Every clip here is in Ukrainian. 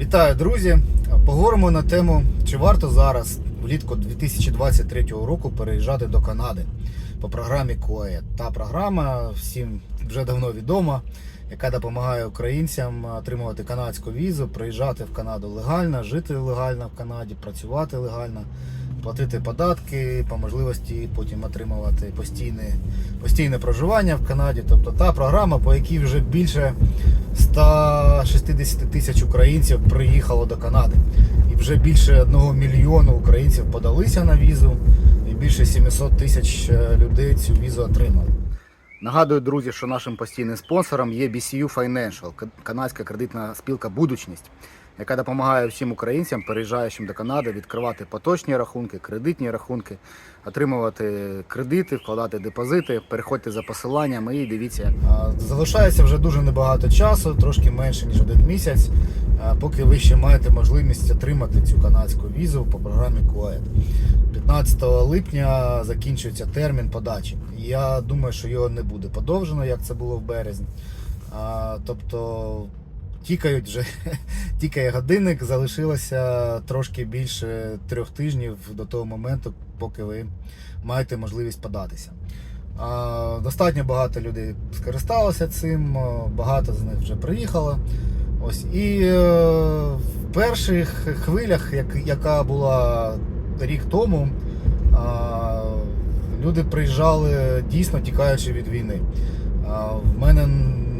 Вітаю, друзі! Поговоримо на тему, чи варто зараз, влітку 2023 року, переїжджати до Канади по програмі КОЕ. Та програма всім вже давно відома, яка допомагає українцям отримувати канадську візу, приїжджати в Канаду легально, жити легально в Канаді, працювати легально, платити податки, по можливості потім отримувати постійне, постійне проживання в Канаді. Тобто та програма, по якій вже більше 160 тисяч українців приїхало до Канади. І вже більше 1 мільйону українців подалися на візу, і більше 700 тисяч е, людей цю візу отримали. Нагадую, друзі, що нашим постійним спонсором є BCU Financial, канадська кредитна спілка Будучність, яка допомагає всім українцям, переїжджаючим до Канади, відкривати поточні рахунки, кредитні рахунки, отримувати кредити, вкладати депозити. Переходьте за посиланням і дивіться. Залишається вже дуже небагато часу, трошки менше ніж один місяць, поки ви ще маєте можливість отримати цю канадську візу по програмі КУЕД. 15 липня закінчується термін подачі. Я думаю, що його не буде подовжено, як це було в березні. Тобто тікають вже тікає годинник, залишилося трошки більше трьох тижнів до того моменту, поки ви маєте можливість податися. Достатньо багато людей скористалося цим, багато з них вже приїхало. Ось і е, в перших хвилях, як, яка була рік тому, люди приїжджали дійсно тікаючи від війни. В мене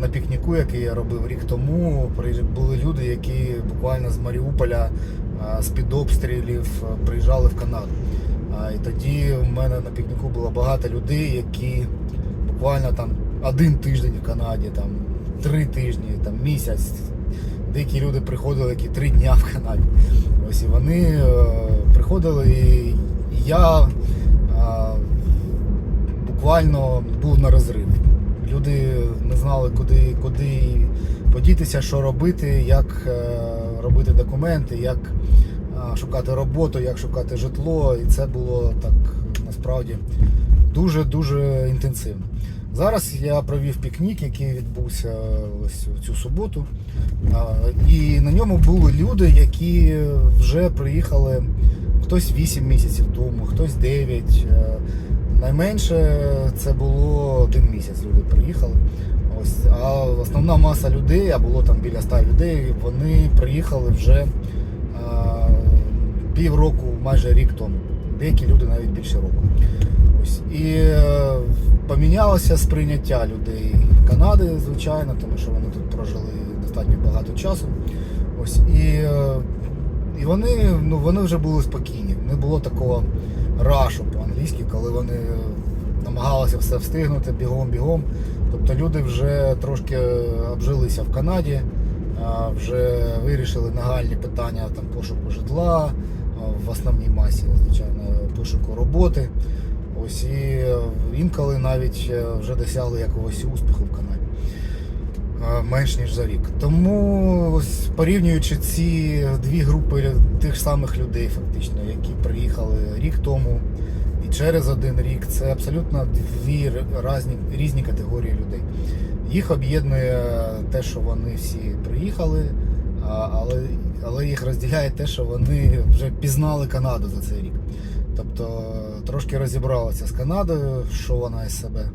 на пікніку, який я робив рік тому, були люди, які буквально з Маріуполя з-під обстрілів приїжджали в Канаду. І тоді в мене на пікніку було багато людей, які буквально там один тиждень в Канаді, там три тижні, там місяць. Деякі люди приходили, які три дня в Канаді. Ось і вони е, приходили, і я буквально був на розрив. Люди не знали, куди, куди подітися, що робити, як е, робити документи, як е, шукати роботу, як шукати житло. І це було так насправді дуже-дуже інтенсивно. Зараз я провів пікнік, який відбувся ось цю суботу. І на ньому були люди, які вже приїхали хтось 8 місяців тому, хтось 9. Е, Найменше це було один місяць. Люди приїхали. Ось, а основна маса людей, а було там біля 100 людей, вони приїхали вже а, півроку, майже рік тому. Деякі люди навіть більше року. Ось. І е, помінялося сприйняття людей Канади, звичайно, тому що вони тут прожили достатньо багато часу. Ось. І, е, і вони, ну, вони вже були спокійні. Не було такого рашу по-англійськи, коли вони намагалися все встигнути бігом-бігом. Тобто люди вже трошки обжилися в Канаді, вже вирішили нагальні питання там, пошуку житла, в основній масі, звичайно, пошуку роботи. Ось і е, інколи навіть е, вже досягли якогось успіху в Канаді. Е, Менш ніж за рік. Тому порівнюючи ці дві групи тих самих людей, фактично, які приїхали рік тому і через один рік, це абсолютно дві різні, різні категорії людей. Їх об'єднує те, що вони всі приїхали, але, але їх розділяє те, що вони вже пізнали Канаду за цей рік. Тобто трошки розібралися з Канадою, що вона із себе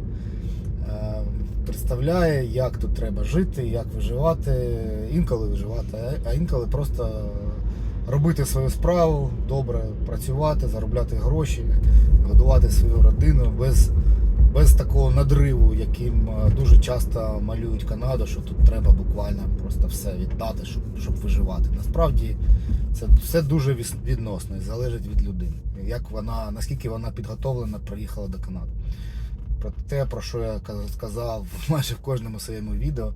представляє, як тут треба жити, як виживати, інколи виживати, а- інколи просто робити свою справу, добре працювати, заробляти гроші, годувати свою родину без, без такого надриву, яким е, дуже часто малюють Канаду, що тут треба буквально просто все віддати, щоб, щоб виживати. Насправді це все дуже відносно і залежить від людини. Як вона, наскільки вона підготовлена, приїхала до Канади. Про те, про що я сказав майже в кожному своєму відео,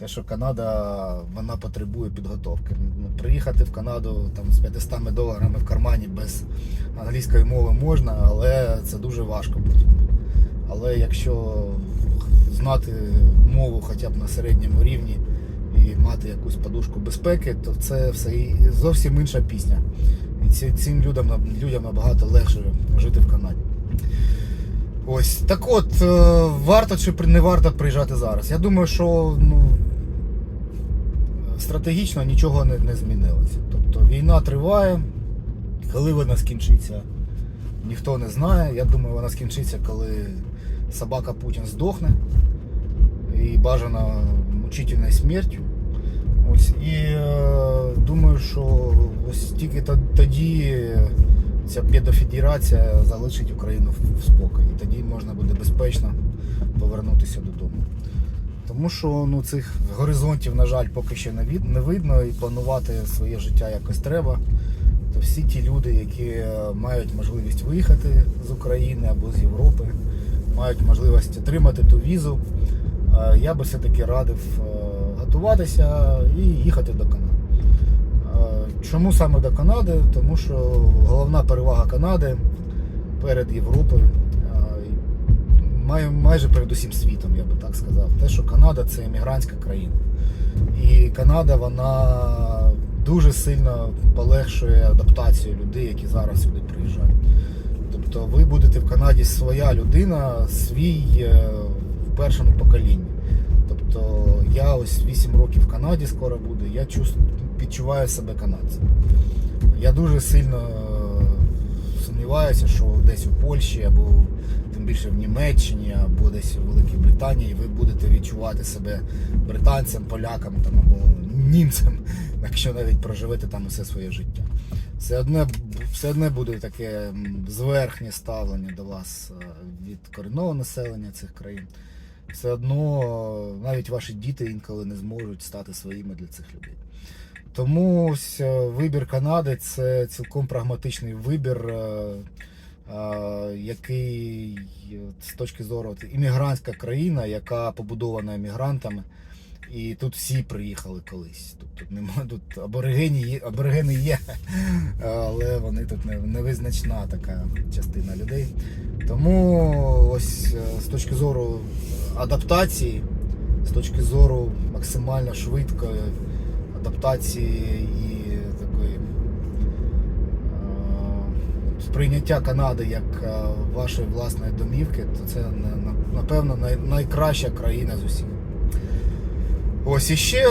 те, що Канада вона потребує підготовки. Ну, Приїхати в Канаду там, з 500 доларами в кармані без англійської мови можна, але це дуже важко потім. Але якщо знати мову хоча б на середньому рівні і мати якусь подушку безпеки, то це все і зовсім інша пісня. І цим людям, людям набагато легше жити в Канаді. Ось так от, е, варто чи не варто приїжджати зараз. Я думаю, що ну, стратегічно нічого не, не змінилося. Тобто війна триває, коли вона скінчиться, ніхто не знає. Я думаю, вона скінчиться, коли собака Путін здохне і бажано мучительною смертю. Ось і е, думаю, що ось тільки то- тоді ця педофедерація залишить Україну в, спокій. І тоді можна буде безпечно повернутися додому. Тому що ну, цих горизонтів, на жаль, поки що не, від, не видно, і планувати своє життя якось треба. То всі ті люди, які е, мають можливість виїхати з України або з Європи, мають можливість отримати ту візу, е, я би все-таки радив е, готуватися і їхати до Канади. Чому саме до Канади? Тому що головна перевага Канади перед Європою, май- майже перед усім світом, я би так сказав. Те, що Канада це емігрантська країна. І Канада вона дуже сильно полегшує адаптацію людей, які зараз сюди приїжджають. Тобто ви будете в Канаді своя людина, свій е, в першому поколінні. Тобто я ось 8 років в Канаді скоро буду, я чувс- відчуваю себе канадцем. Я дуже сильно е, сумніваюся, що десь у Польщі або тим більше в Німеччині, або десь у Великій Британії ви будете відчувати себе британцем, поляком там, або німцем, якщо навіть проживете там усе своє життя. Все одне, все одне буде таке зверхнє ставлення до вас е, від корінного населення цих країн. Все одно е, навіть ваші діти інколи не зможуть стати своїми для цих людей. Тому ось е, вибір Канади це цілком прагматичний вибір, е, е, який з точки зору іммігрантська країна, яка побудована іммігрантами. І тут всі приїхали колись. Тут немає тут аборигені аборигени є, але вони тут не, невизначна така частина людей. Тому ось з точки зору адаптації, з точки зору максимально швидкої адаптації і такої е, сприйняття Канади як е, вашої власної домівки, то це на- на- напевно найкраща країна з усіх. Ось іще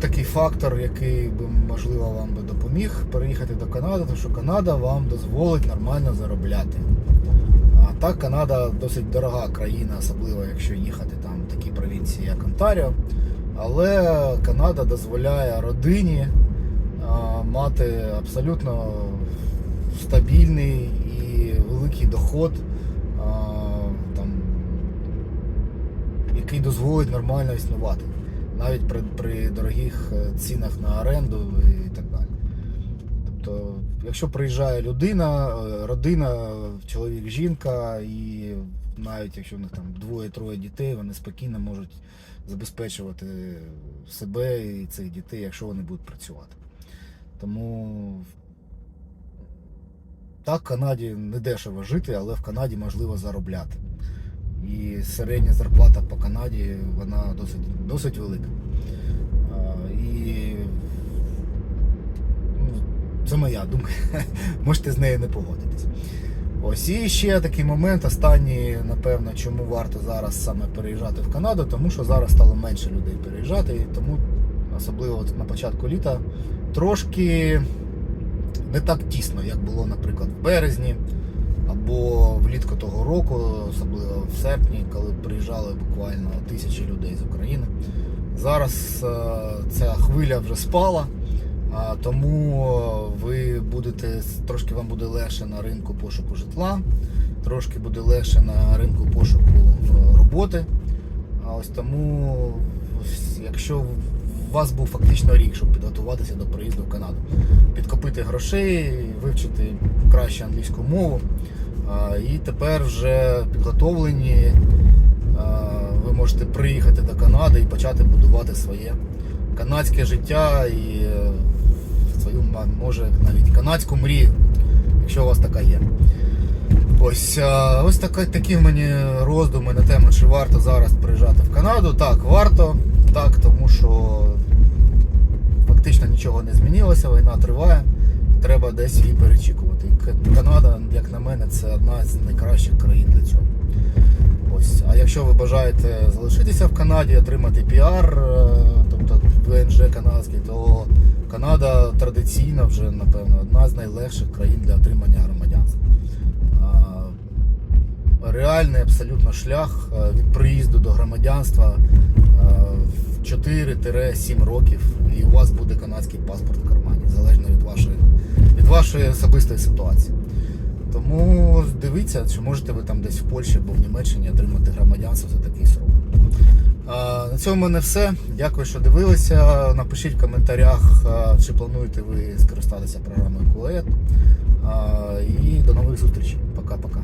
такий фактор, який би можливо вам би допоміг переїхати до Канади, тому що Канада вам дозволить нормально заробляти. А так Канада досить дорога країна, особливо якщо їхати там в такі провінції, як Онтаріо. Але Канада дозволяє родині мати абсолютно стабільний і великий доход, там, який дозволить нормально існувати навіть при, при дорогих е, цінах на оренду і так далі. Тобто, якщо приїжджає людина, е, родина, чоловік, жінка, і навіть якщо в них там двоє-троє дітей, вони спокійно можуть забезпечувати себе і цих дітей, якщо вони будуть працювати. Тому так, в Канаді не дешево жити, але в Канаді можливо заробляти. І середня зарплата по Канаді вона досить, досить велика. І ну, це моя думка. Можете з нею не погодитись. Ось і ще такий момент, останній, напевно, чому варто зараз саме переїжджати в Канаду, тому що зараз стало менше людей переїжджати, і тому, особливо от на початку літа, трошки не так тісно, як було, наприклад, в березні або влітку того року, особливо в серпні, коли приїжджали буквально тисячі людей з України. Зараз е, ця хвиля вже спала, тому ви будете трошки вам буде легше на ринку пошуку житла, трошки буде легше на ринку пошуку е, роботи. Ось тому, якщо у вас був фактично рік, щоб підготуватися до приїзду в Канаду, підкопити грошей, вивчити краще англійську мову. І тепер вже підготовлені, ви можете приїхати до Канади і почати будувати своє канадське життя і е, ма- може, навіть канадську мрію, якщо у вас така є. Ось, ось така, такі в мені роздуми на тему, чи варто зараз приїжджати в Канаду. Так, варто, так, тому що фактично нічого не змінилося, війна триває, треба десь її перечікувати. Канада, як на мене, це одна з найкращих країн для цього. Ось. А якщо ви бажаєте залишитися в Канаді, отримати піар, е, ВНЖ канадський, то Канада традиційно вже, напевно, одна з найлегших країн для отримання громадянства. Реальний абсолютно шлях е, від приїзду до громадянства е, в 4-7 років, і у вас буде канадський паспорт в кармані, залежно від вашої, від вашої особистої ситуації. Тому дивіться, чи можете ви там десь в Польщі або в Німеччині отримати громадянство за такий срок. На цьому в мене все. Дякую, що дивилися. Напишіть в коментарях, чи плануєте ви скористатися програмою Кулет. І до нових зустрічей. Пока-пока.